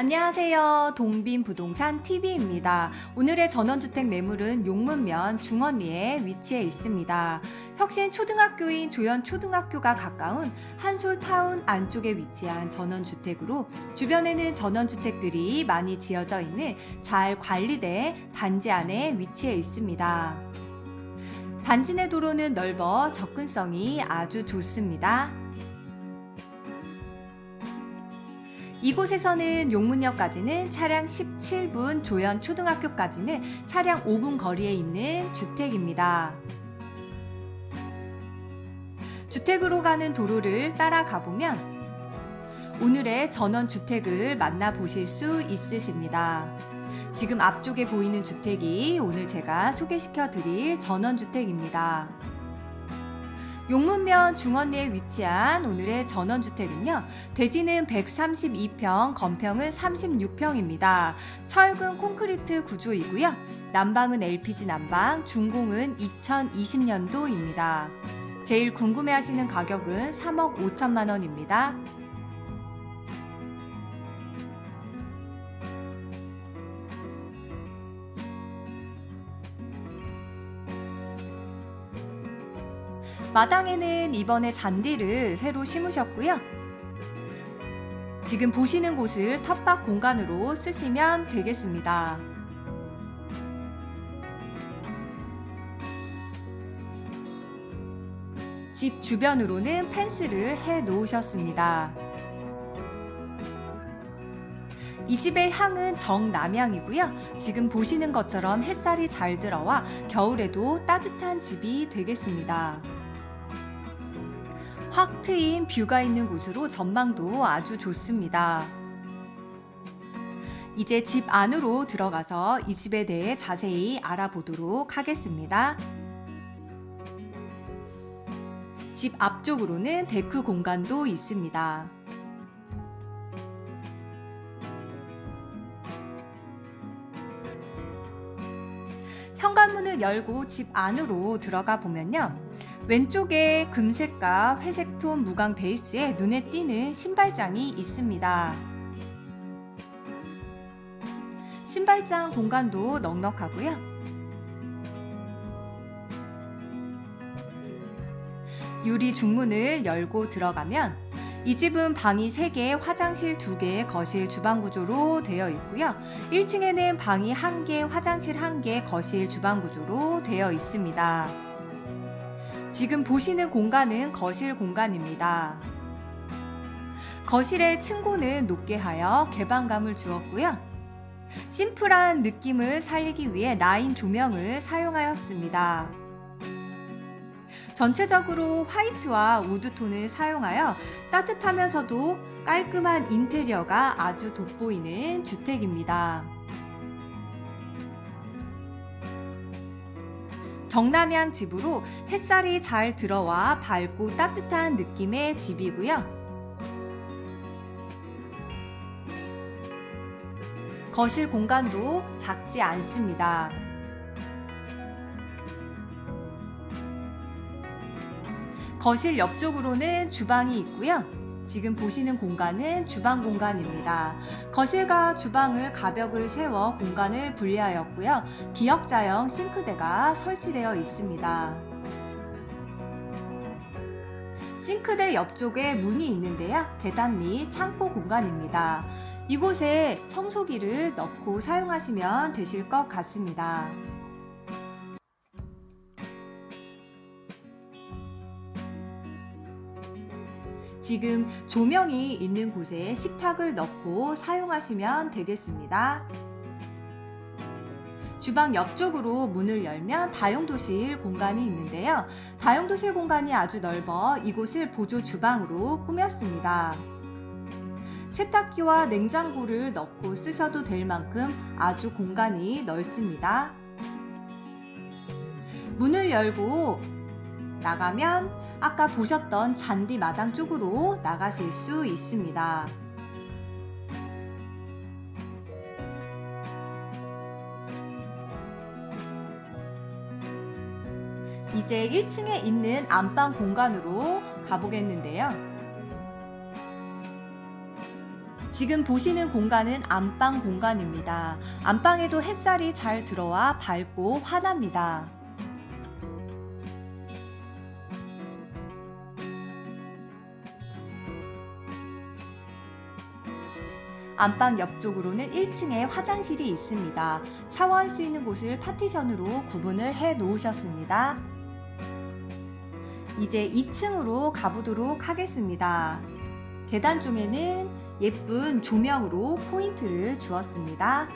안녕하세요. 동빈 부동산 TV입니다. 오늘의 전원주택 매물은 용문면 중원리에 위치해 있습니다. 혁신 초등학교인 조현 초등학교가 가까운 한솔타운 안쪽에 위치한 전원주택으로 주변에는 전원주택들이 많이 지어져 있는 잘 관리된 단지 안에 위치해 있습니다. 단지 내 도로는 넓어 접근성이 아주 좋습니다. 이곳에서는 용문역까지는 차량 17분, 조현 초등학교까지는 차량 5분 거리에 있는 주택입니다. 주택으로 가는 도로를 따라가 보면 오늘의 전원 주택을 만나보실 수 있으십니다. 지금 앞쪽에 보이는 주택이 오늘 제가 소개시켜 드릴 전원 주택입니다. 용문면 중원리에 위치한 오늘의 전원주택은요, 대지는 132평, 건평은 36평입니다. 철근 콘크리트 구조이고요. 난방은 LPG 난방, 준공은 2020년도입니다. 제일 궁금해 하시는 가격은 3억 5천만 원입니다. 마당에는 이번에 잔디를 새로 심으셨고요. 지금 보시는 곳을 텃밭 공간으로 쓰시면 되겠습니다. 집 주변으로는 펜스를 해 놓으셨습니다. 이 집의 향은 정남향이고요. 지금 보시는 것처럼 햇살이 잘 들어와 겨울에도 따뜻한 집이 되겠습니다. 확 트인 뷰가 있는 곳으로 전망도 아주 좋습니다. 이제 집 안으로 들어가서 이 집에 대해 자세히 알아보도록 하겠습니다. 집 앞쪽으로는 데크 공간도 있습니다. 현관문을 열고 집 안으로 들어가 보면요. 왼쪽에 금색과 회색 톤 무광 베이스에 눈에 띄는 신발장이 있습니다. 신발장 공간도 넉넉하고요. 유리 중문을 열고 들어가면 이 집은 방이 3개, 화장실 2개, 거실, 주방 구조로 되어 있고요. 1층에는 방이 1개, 화장실 1개, 거실, 주방 구조로 되어 있습니다. 지금 보시는 공간은 거실 공간입니다. 거실의 층고는 높게 하여 개방감을 주었고요. 심플한 느낌을 살리기 위해 라인 조명을 사용하였습니다. 전체적으로 화이트와 우드톤을 사용하여 따뜻하면서도 깔끔한 인테리어가 아주 돋보이는 주택입니다. 정남향 집으로 햇살이 잘 들어와 밝고 따뜻한 느낌의 집이고요. 거실 공간도 작지 않습니다. 거실 옆쪽으로는 주방이 있고요. 지금 보시는 공간은 주방 공간입니다. 거실과 주방을 가벽을 세워 공간을 분리하였고요. 기역자형 싱크대가 설치되어 있습니다. 싱크대 옆쪽에 문이 있는데요. 계단 및 창고 공간입니다. 이곳에 청소기를 넣고 사용하시면 되실 것 같습니다. 지금 조명이 있는 곳에 식탁을 넣고 사용하시면 되겠습니다. 주방 옆쪽으로 문을 열면 다용도실 공간이 있는데요. 다용도실 공간이 아주 넓어 이곳을 보조 주방으로 꾸몄습니다. 세탁기와 냉장고를 넣고 쓰셔도 될 만큼 아주 공간이 넓습니다. 문을 열고 나가면 아까 보셨던 잔디 마당 쪽으로 나가실 수 있습니다. 이제 1층에 있는 안방 공간으로 가보겠는데요. 지금 보시는 공간은 안방 공간입니다. 안방에도 햇살이 잘 들어와 밝고 환합니다. 안방 옆쪽으로는 1층에 화장실이 있습니다. 샤워할 수 있는 곳을 파티션으로 구분을 해 놓으셨습니다. 이제 2층으로 가보도록 하겠습니다. 계단 쪽에는 예쁜 조명으로 포인트를 주었습니다.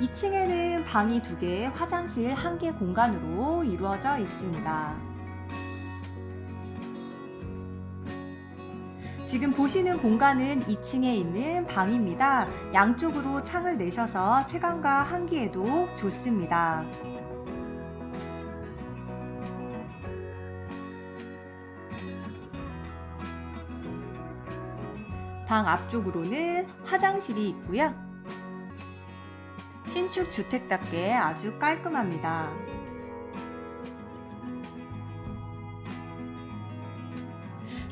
이층에는 방이 두 개, 화장실 한 개 공간으로 이루어져 있습니다. 지금 보시는 공간은 2층에 있는 방입니다. 양쪽으로 창을 내셔서 채광과 한기에도 좋습니다. 방 앞쪽으로는 화장실이 있고요. 신축 주택답게 아주 깔끔합니다.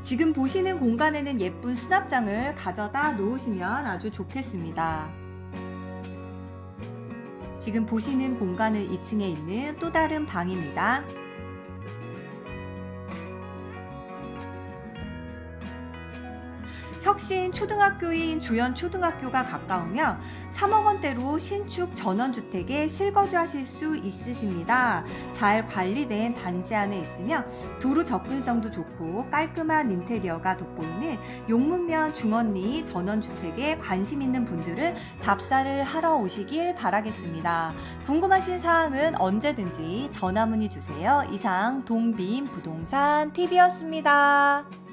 지금 보시는 공간에는 예쁜 수납장을 가져다 놓으시면 아주 좋겠습니다. 지금 보시는 공간은 2층에 있는 또 다른 방입니다. 혁신 초등학교인 조연 초등학교가 가까우며 3억 원대로 신축 전원주택에 실거주하실 수 있으십니다. 잘 관리된 단지 안에 있으며 도로 접근성도 좋고 깔끔한 인테리어가 돋보이는 용문면 중언리 전원주택에 관심 있는 분들은 답사를 하러 오시길 바라겠습니다. 궁금하신 사항은 언제든지 전화 문의 주세요. 이상 동빈 부동산 TV였습니다.